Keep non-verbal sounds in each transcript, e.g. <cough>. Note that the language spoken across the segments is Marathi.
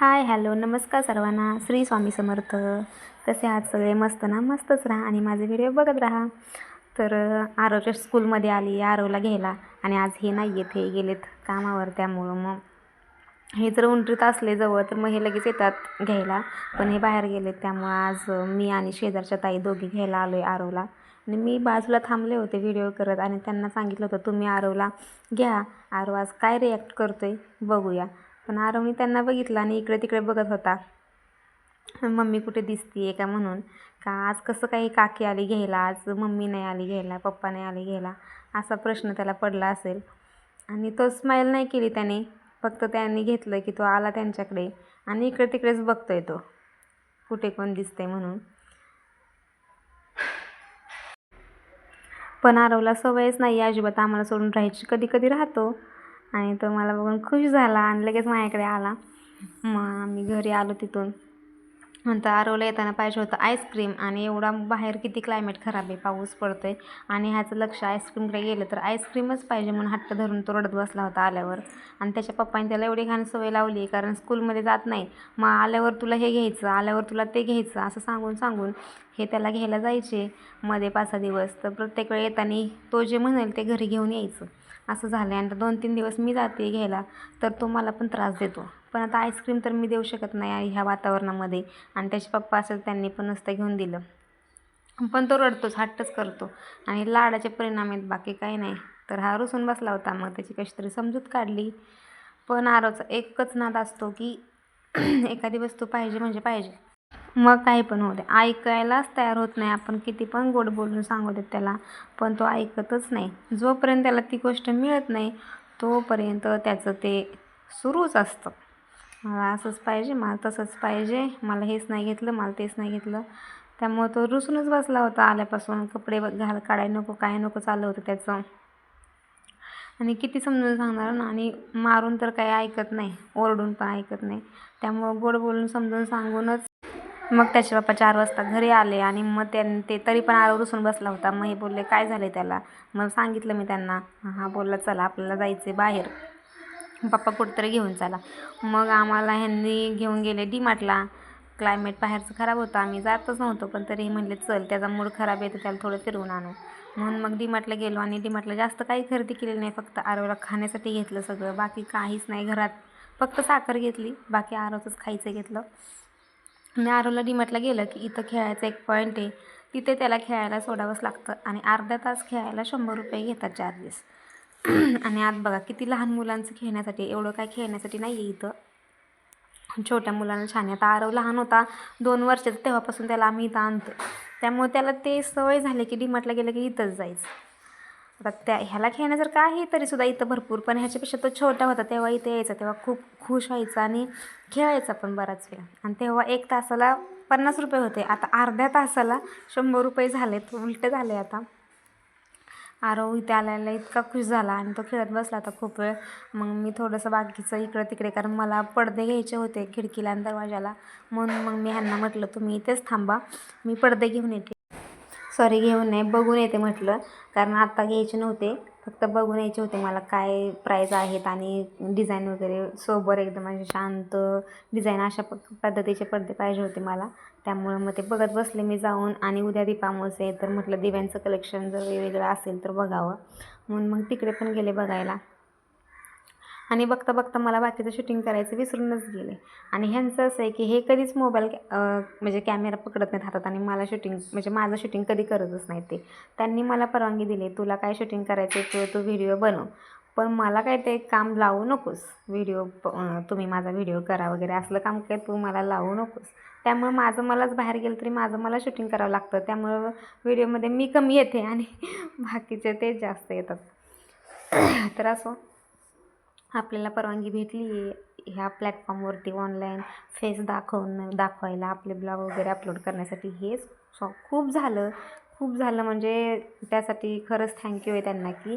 हाय हॅलो नमस्कार सर्वांना. श्री स्वामी समर्थ. कसे आहात सगळे? मस्त ना? मस्तच राहा आणि माझे व्हिडिओ बघत राहा. तर आरोच्या आरवच्या स्कूलमध्ये आली आरवला घ्यायला आणि आज हे नाही येत हे गेलेत कामावर त्यामुळं मग. हे जर उंटरीत असले जवळ तर मग हे लगेच येतात घ्यायला. पण हे बाहेर गेलेत त्यामुळं आज मी आणि शेजारच्या ताई दोघी घ्यायला आलो आहे आरवला आणि मी बाजूला थांबले होते व्हिडिओ करत आणि त्यांना सांगितलं होतं तुम्ही आरवला घ्या. आरव आज काय रिॲक्ट करतो आहे बघूया. पण आरवनी त्यांना बघितलं आणि इकडे तिकडे बघत होता. मम्मी कुठे दिसतीये का? म्हणून. का आज कसं काही काकी आली घ्यायला? आज मम्मी नाही आली घ्यायला पप्पा नाही आली घ्यायला? असा प्रश्न त्याला पडला असेल. आणि तो स्माईल नाही केली त्याने. फक्त त्यांनी घेतलं की तो आला त्यांच्याकडे आणि इकडे तिकडेच बघतोय तो. कुठे कोण दिसतंय? म्हणून. पण आरवला सवयच नाही आहे अजिबात. आम्हाला सोडून राहायची. कधी कधी राहतो. आणि तो मला बघून खुश झाला आणि लगेच माझ्याकडे आला. मग आम्ही घरी आलो तिथून. नंतर आरवला येताना पाहिजे होतं आईस्क्रीम आणि एवढा बाहेर किती क्लायमेट खराब आहे पाऊस पडतोय. आणि ह्याचं लक्ष आईस्क्रीमकडे गेलं तर आईस्क्रीमच पाहिजे म्हणून हट्ट धरून तो रडत बसला होता आल्यावर. आणि त्याच्या पप्पाने त्याला एवढी घाण सवय लावली आहे कारण स्कूलमध्ये जात नाही. मग आल्यावर तुला हे घ्यायचं आल्यावर तुला ते घ्यायचं असं सांगून सांगून हे त्याला घ्यायला जायचे. मध्ये पाच सहा दिवस. तर प्रत्येक वेळ येताना तो जे म्हणेल ते घरी घेऊन यायचं. असं झालं आहे आणि दोन तीन दिवस मी जाते घ्यायला तर तो मला पण त्रास देतो. पण आता आईस्क्रीम तर मी देऊ शकत नाही ह्या वातावरणामध्ये. आणि त्याचे पप्पा असेल त्यांनी पण नसतं घेऊन दिलं. पण तो रडतोच हट्टच करतो. आणि लाडाचे परिणाम आहेत बाकी काही नाही. तर हा रुसून बसला होता मग त्याची कशी तरी समजूत काढली. पण आरोचा एकच नाद असतो की <clears throat> एखादी वस्तू पाहिजे म्हणजे पाहिजे. मग काही पण होऊ दे. ऐकायलाच तयार होत नाही आपण. किती पण गोड बोलून सांगू देत त्याला पण तो ऐकतच नाही. जोपर्यंत त्याला ती गोष्ट मिळत नाही तोपर्यंत त्याचं ते सुरूच असतं. मला असंच पाहिजे मला तसंच पाहिजे. मला हेच नाही घेतलं मला तेच नाही घेतलं. त्यामुळं तो रुसूनच बसला होता आल्यापासून. कपडे घाल काढाय नको काय नको चाललं होतं त्याचं. आणि किती समजून सांगणार ना? आणि मारून तर काही ऐकत नाही ओरडून पण ऐकत नाही. त्यामुळं गोड बोलून समजून सांगूनच मग त्याचे पप्पा चार वाजता घरी आले आणि मग त्यां ते तरी पण आरव रुसून बसला होता. मग हे बोलले काय झाले त्याला? मग सांगितलं मी त्यांना. हा बोलला चला आपल्याला जायचं आहे बाहेर. पप्पा कुठंतरी घेऊन चला. मग आम्हाला ह्यांनी घेऊन गेले डी मार्टला क्लायमेट बाहेरचं खराब होतं. आम्ही जातच नव्हतो पण तरी म्हणले चल त्याचा मूड खराब आहे तर त्याला थोडं फिरवून आणू. म्हणून मग डीमार्टला गेलो आणि डीमार्टला जास्त काही खरेदी केली नाही. फक्त आरवला खाण्यासाठी घेतलं सगळं. बाकी काहीच नाही घरात. फक्त साखर घेतली. बाकी आरवचंच खायचं घेतलं. मी आरवला डीमार्टला गेलं की इथं खेळायचं एक पॉईंट आहे. तिथे त्याला खेळायला सोडावंच लागतं आणि अर्धा तास खेळायला शंभर रुपये घेतात चार्जेस <clears throat> आणि आत बघा किती लहान मुलांचं खेळण्यासाठी एवढं काय खेळण्यासाठी नाही आहे इथं. छोट्या मुलांना छान आहे. आता आरव लहान होता दोन वर्षाचा तेव्हापासून त्याला आम्ही इथं आणतो त्यामुळे त्याला ते सवय झाली की डीमार्टला गेलं की इथंच जायचं. आता त्या ह्याला खेळण्यासारखं आहे तरीसुद्धा इथं भरपूर पण ह्याच्यापेक्षा तो छोटा होता तेव्हा इथे यायचा तेव्हा खूप खुश व्हायचा आणि खेळायचा पण बराच वेळ. आणि तेव्हा एक तासाला पन्नास रुपये होते. आता अर्ध्या तासाला शंभर रुपये झालेत उलटे झाले आता. आरव इथे आल्याला इतका खुश झाला आणि तो खेळत बसला आता खूप वेळ. मग मी थोडंसं बाकीचं इकडं तिकडे कारण मला पडदे घ्यायचे होते खिडकीला आणि दरवाजाला. म्हणून मग मी ह्यांना म्हटलं तुम्ही इथेच थांबा मी पडदे घेऊन येते. सॉरी घेऊन नाही बघून येते म्हटलं. कारण आत्ता घ्यायचे नव्हते. फक्त बघून यायचे होते मला काय प्राईज आहेत आणि डिझाईन वगैरे सोबर एकदम असे शांत डिझाईन अशा प पद्धतीचे पडदे पाहिजे होते मला. त्यामुळं मग ते बघत बसले मी जाऊन आणि उद्या दीपावस आहे तर म्हटलं दिव्यांचं कलेक्शन जर वेगवेगळं असेल तर बघावं. म्हणून मग तिकडे पण गेले बघायला. आणि बघता बघता मला बाकीचं शूटिंग करायचं विसरूनच गेले. आणि ह्यांचं असं आहे की हे कधीच मोबाईल म्हणजे कॅमेरा पकडत नाहीत हातात आणि मला शूटिंग म्हणजे माझं शूटिंग कधी करतच नाही ते. त्यांनी मला परवानगी दिली तुला काय शूटिंग करायचं आहे तू तू व्हिडिओ बनव. पण मला काय ते काम लावू नकोस. व्हिडिओ तुम्ही माझा व्हिडिओ करा वगैरे असलं काम काय तू मला लावू नकोस. त्यामुळे माझं मलाच बाहेर गेलं तरी माझं मला शूटिंग करावं लागतं. त्यामुळं व्हिडिओमध्ये मी कमी येते आणि <laughs> बाकीचे तेच जास्त येतात. तर असो आपल्याला परवानगी भेटली आहे. ह्या प्लॅटफॉर्मवरती ऑनलाईन फेस दाखवणं दाखवायला आपले ब्लॉग वगैरे अपलोड करण्यासाठी हेच सॉ खूप झालं. खूप झालं म्हणजे त्यासाठी खरंच थँक्यू आहे त्यांना की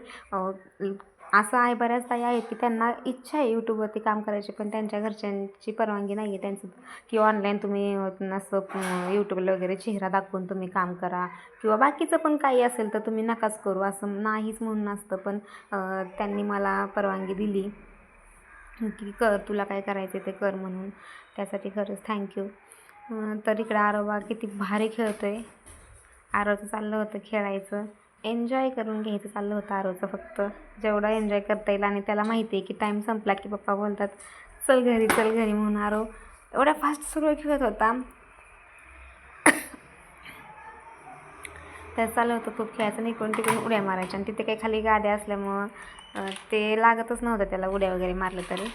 असं आहे बऱ्याच ताई आहेत की त्यांना इच्छा आहे यूट्यूबवरती काम करायची पण त्यांच्या घरच्यांची परवानगी नाही आहे त्यांचं. की ऑनलाईन तुम्ही असं यूट्यूबला वगैरे चेहरा दाखवून तुम्ही काम करा. किंवा बाकीचं पण काही असेल तर तुम्ही नकाच करू असं नाहीच म्हणून असतं. पण त्यांनी मला परवानगी दिली की कर तुला काय करायचं ते कर म्हणून. त्यासाठी खरंच थँक्यू तर इकडं आरोबा किती भारी खेळतो आहे आरोचं चाललं होतं खेळायचं. एन्जॉय करून घ्यायचं चाललं होतं आरोचं फक्त. जेवढा एन्जॉय करता येईल आणि त्याला माहिती आहे की टाईम संपला की पप्पा बोलतात चल घरी चल घरी म्हणून आरो एवढा फास्ट सुरू खेळत होता. त्या चाललं होतं खूप खेळायचं आणि इकडून तिकडून उड्या मारायच्या आणि तिथे काही खाली गाड्या असल्यामुळं ते लागतच नव्हतं त्याला उड्या वगैरे मारलं तरी.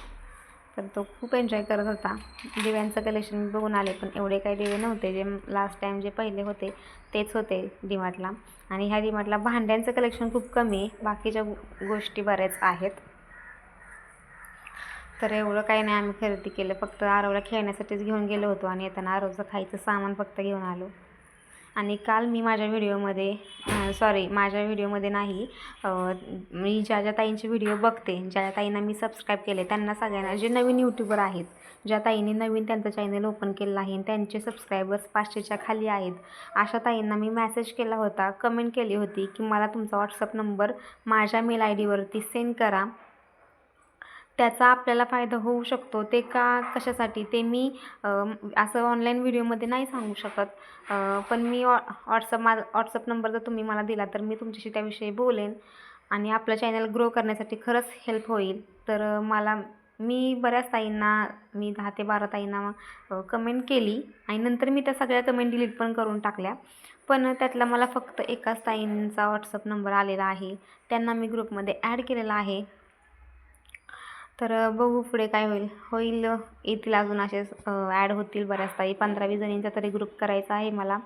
तर तो खूप एन्जॉय करत होता. दिव्यांचं कलेक्शन बघून आले पण एवढे काही दिवे नव्हते. जे लास्ट टाईम जे पहिले होते तेच होते डीमार्टला. आणि ह्या डीमार्टला भांड्यांचं कलेक्शन खूप कमी आहे. बाकीच्या गोष्टी बऱ्याच आहेत. तर एवढं काही नाही आम्ही खरेदी केलं. फक्त आरवला खेळण्यासाठीच घेऊन गेलो होतो आणि येताना आरवचं खायचं सामान फक्त घेऊन आलो. आणि काल मी माझ्या व्हिडिओमध्ये सॉरी माझ्या व्हिडिओमध्ये नाही मी ज्या ज्या ताईंचे व्हिडिओ बघते ज्या ज्या ताईंना मी सबस्क्राईब केले त्यांना सगळ्यांना जे नवीन यूट्यूबर आहेत ज्या ताईंनी नवीन त्यांचं चॅनल ओपन केलं आहे त्यांचे सबस्क्रायबर्स पाचशेच्या खाली आहेत अशा ताईंना मी मॅसेज केला होता कमेंट केली होती की मला तुमचा व्हॉट्सअप नंबर माझ्या मेल आय डीवरती सेंड करा. त्याचा आपल्याला फायदा होऊ शकतो. ते का कशासाठी? ते मी असं ऑनलाईन व्हिडिओमध्ये नाही सांगू शकत. पण मी वॉ व्हॉट्सअप मा व्हॉट्सअप नंबर जर तुम्ही मला दिला तर मी तुमच्याशी त्याविषयी बोलेन. आणि आपलं चॅनल ग्रो करण्यासाठी खरंच हेल्प होईल. तर मला मी बऱ्याच ताईंना मी दहा ते बारा ताईंना कमेंट केली. आणि नंतर मी त्या सगळ्या कमेंट डिलीट पण करून टाकल्या. पण त्यातला मला फक्त एकाच ताईंचा व्हॉट्सअप नंबर आलेला आहे. त्यांना मी ग्रुपमध्ये ॲड केलेला आहे. तर बघू पुढे काय होईल. होईल येतील अजून असेच ॲड होतील बऱ्याच ताई. पंधरा वीस जणींचा तरी ग्रुप करायचा आहे मला.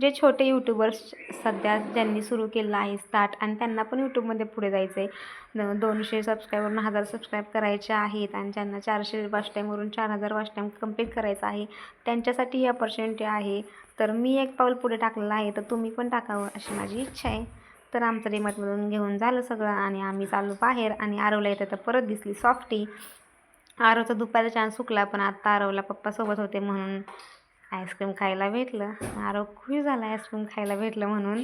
जे छोटे यूट्यूबर्स सध्या ज्यांनी सुरू केलं आहे स्टार्ट आणि त्यांना पण यूट्यूबमध्ये पुढे जायचं आहे दोनशे सबस्क्रायबरून हजार सबस्क्राईब करायचे आहेत आणि ज्यांना चारशे वाच टाईमवरून चार हजार वाच टाईम कंप्लीट करायचा आहे त्यांच्यासाठी ही अपॉर्च्युनिटी आहे. तर मी एक पाऊल पुढे टाकलेलं आहे. तर तुम्ही पण टाकावं अशी माझी इच्छा आहे. तर आमचं डिमार्टमधून घेऊन झालं सगळं आणि आम्ही चालू बाहेर आणि आरवला येतं तर परत दिसली सॉफ्टी आरवचा दुपारचा चान्स सुकला पण आत्ता आरवला पप्पासोबत होते म्हणून आईस्क्रीम खायला भेटलं. आरव खुश झाला आईस्क्रीम खायला भेटलं म्हणून.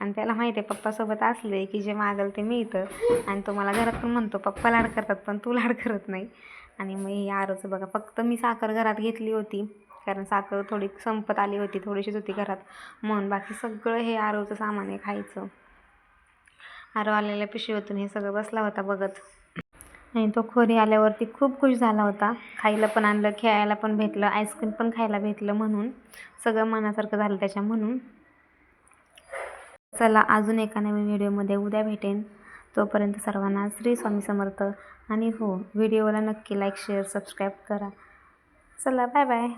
आणि त्याला माहिती आहे पप्पासोबत असले की जे मागल ते मिळतं. आणि तो मला घरात पण म्हणतो पप्पा लाड करतात पण तू लाड करत नाही. आणि मग हे आरोचं बघा फक्त मी साखर घरात घेतली होती कारण साखर थोडी संपत आली होती थोडीशीच होती घरात. म्हणून बाकी सगळं हे आरोचं सामान आहे खायचं. आरो आलेल्या पिशवीतून हे सगळं बसला होता बघत. आणि तो खोरी आल्यावरती खूप खुश झाला होता. खायला पण आणलं खेळायला पण भेटलं आईस्क्रीम पण खायला भेटलं म्हणून. सगळं मनासारखं झालं त्याच्या म्हणून. चला अजून एका नवीन व्हिडिओमध्ये उद्या भेटेन. तोपर्यंत सर्वांना श्री स्वामी समर्थ. आणि हो व्हिडिओला नक्की लाईक शेअर सबस्क्राईब करा. चला बाय बाय